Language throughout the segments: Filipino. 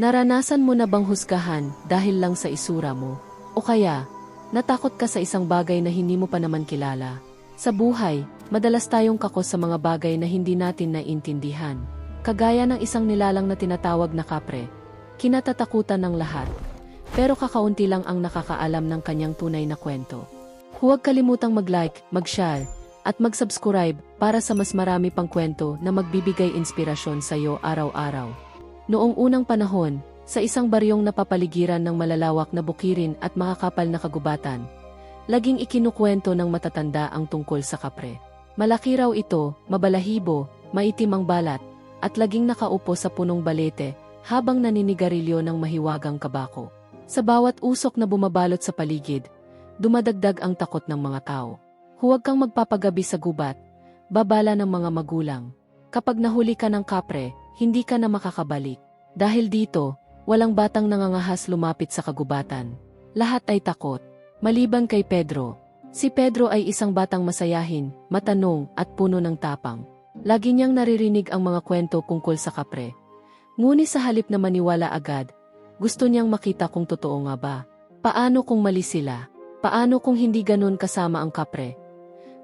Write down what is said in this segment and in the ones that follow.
Naranasan mo na bang husgahan dahil lang sa isura mo? O kaya, natakot ka sa isang bagay na hindi mo pa naman kilala? Sa buhay, madalas tayong kakos sa mga bagay na hindi natin naiintindihan. Kagaya ng isang nilalang na tinatawag na kapre. Kinatatakutan ng lahat. Pero kakaunti lang ang nakakaalam ng kanyang tunay na kwento. Huwag kalimutang mag-like, mag-share, at mag-subscribe para sa mas marami pang kwento na magbibigay inspirasyon sa iyo araw-araw. Noong unang panahon, sa isang baryong napapaligiran ng malalawak na bukirin at makakapal na kagubatan, laging ikinukwento ng matatanda ang tungkol sa kapre. Malaki raw ito, mabalahibo, maitim ang balat, at laging nakaupo sa punong balete habang naninigarilyo ng mahiwagang kabako. Sa bawat usok na bumabalot sa paligid, dumadagdag ang takot ng mga tao. Huwag kang magpapagabi sa gubat, babala ng mga magulang. Kapag nahuli ka ng kapre, hindi ka na makakabalik. Dahil dito, walang batang nangangahas lumapit sa kagubatan. Lahat ay takot. Maliban kay Pedro. Si Pedro ay isang batang masayahin, matanong at puno ng tapang. Lagi niyang naririnig ang mga kwento tungkol sa kapre. Ngunit sa halip na maniwala agad, gusto niyang makita kung totoo nga ba. Paano kung mali sila? Paano kung hindi ganun kasama ang kapre?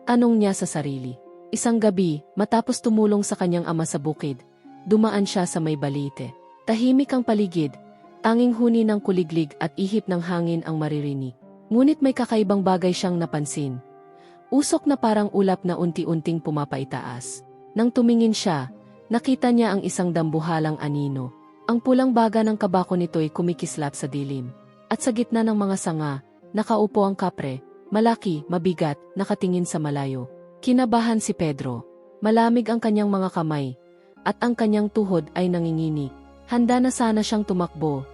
Anong niya sa sarili? Isang gabi, matapos tumulong sa kanyang ama sa bukid, dumaan siya sa may balite. Tahimik ang paligid, tanging huni ng kuliglig at ihip ng hangin ang maririnig. Ngunit may kakaibang bagay siyang napansin. Usok na parang ulap na unti-unting pumapaitaas. Nang tumingin siya, nakita niya ang isang dambuhalang anino. Ang pulang baga ng kabako nito'y kumikislap sa dilim. At sa gitna ng mga sanga, nakaupo ang kapre, malaki, mabigat, nakatingin sa malayo. Kinabahan si Pedro. Malamig ang kanyang mga kamay, at ang kanyang tuhod ay nanginginig. Handa na sana siyang tumakbo,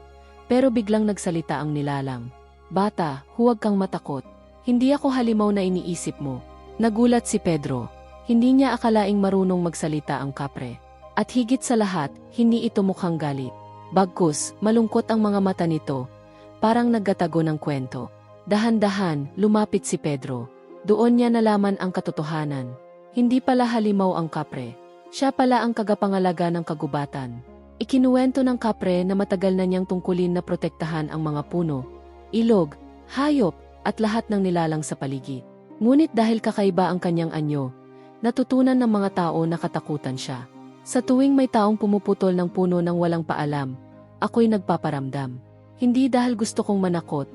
pero biglang nagsalita ang nilalang. Bata, huwag kang matakot. Hindi ako halimaw na iniisip mo. Nagulat si Pedro. Hindi niya akalaing marunong magsalita ang kapre. At higit sa lahat, hindi ito mukhang galit. Bagkus, malungkot ang mga mata nito. Parang naggatago ng kwento. Dahan-dahan, lumapit si Pedro. Doon niya nalaman ang katotohanan. Hindi pala halimaw ang kapre. Siya pala ang kagapangalaga ng kagubatan. Ikinuwento ng kapre na matagal na niyang tungkulin na protektahan ang mga puno, ilog, hayop, at lahat ng nilalang sa paligid. Ngunit dahil kakaiba ang kanyang anyo, natutunan ng mga tao na katakutan siya. Sa tuwing may taong pumuputol ng puno ng walang paalam, ako'y nagpaparamdam. Hindi dahil gusto kong manakot,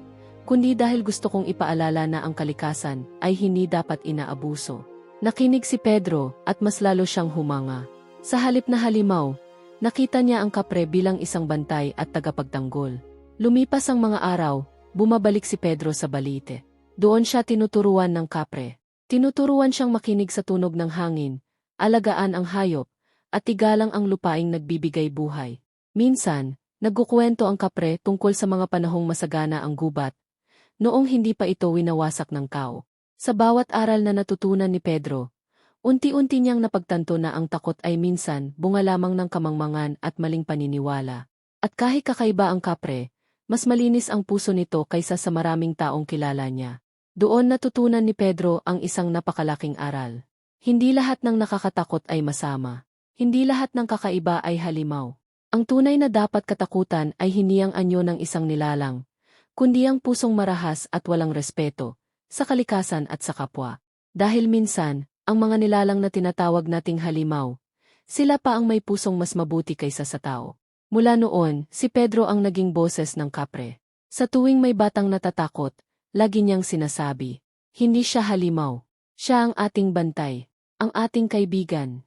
kundi dahil gusto kong ipaalala na ang kalikasan ay hindi dapat inaabuso. Nakinig si Pedro at mas lalo siyang humanga. Sa halip na halimaw, nakita niya ang kapre bilang isang bantay at tagapagtanggol. Lumipas ang mga araw, bumabalik si Pedro sa balite. Doon siya tinuturuan ng kapre. Tinuturuan siyang makinig sa tunog ng hangin, alagaan ang hayop, at igalang ang lupaing nagbibigay buhay. Minsan, nagkukwento ang kapre tungkol sa mga panahong masagana ang gubat, noong hindi pa ito winawasak ng kao. Sa bawat aral na natutunan ni Pedro, unti-unti niyang napagtanto na ang takot ay minsan bunga lamang ng kamangmangan at maling paniniwala. At kahit kakaiba ang kapre, mas malinis ang puso nito kaysa sa maraming taong kilala niya. Doon natutunan ni Pedro ang isang napakalaking aral. Hindi lahat ng nakakatakot ay masama. Hindi lahat ng kakaiba ay halimaw. Ang tunay na dapat katakutan ay hindi ang anyo ng isang nilalang, kundi ang pusong marahas at walang respeto, sa kalikasan at sa kapwa. Dahil minsan, ang mga nilalang na tinatawag nating halimaw, sila pa ang may pusong mas mabuti kaysa sa tao. Mula noon, si Pedro ang naging boses ng kapre. Sa tuwing may batang natatakot, lagi niyang sinasabi, hindi siya halimaw. Siya ang ating bantay, ang ating kaibigan.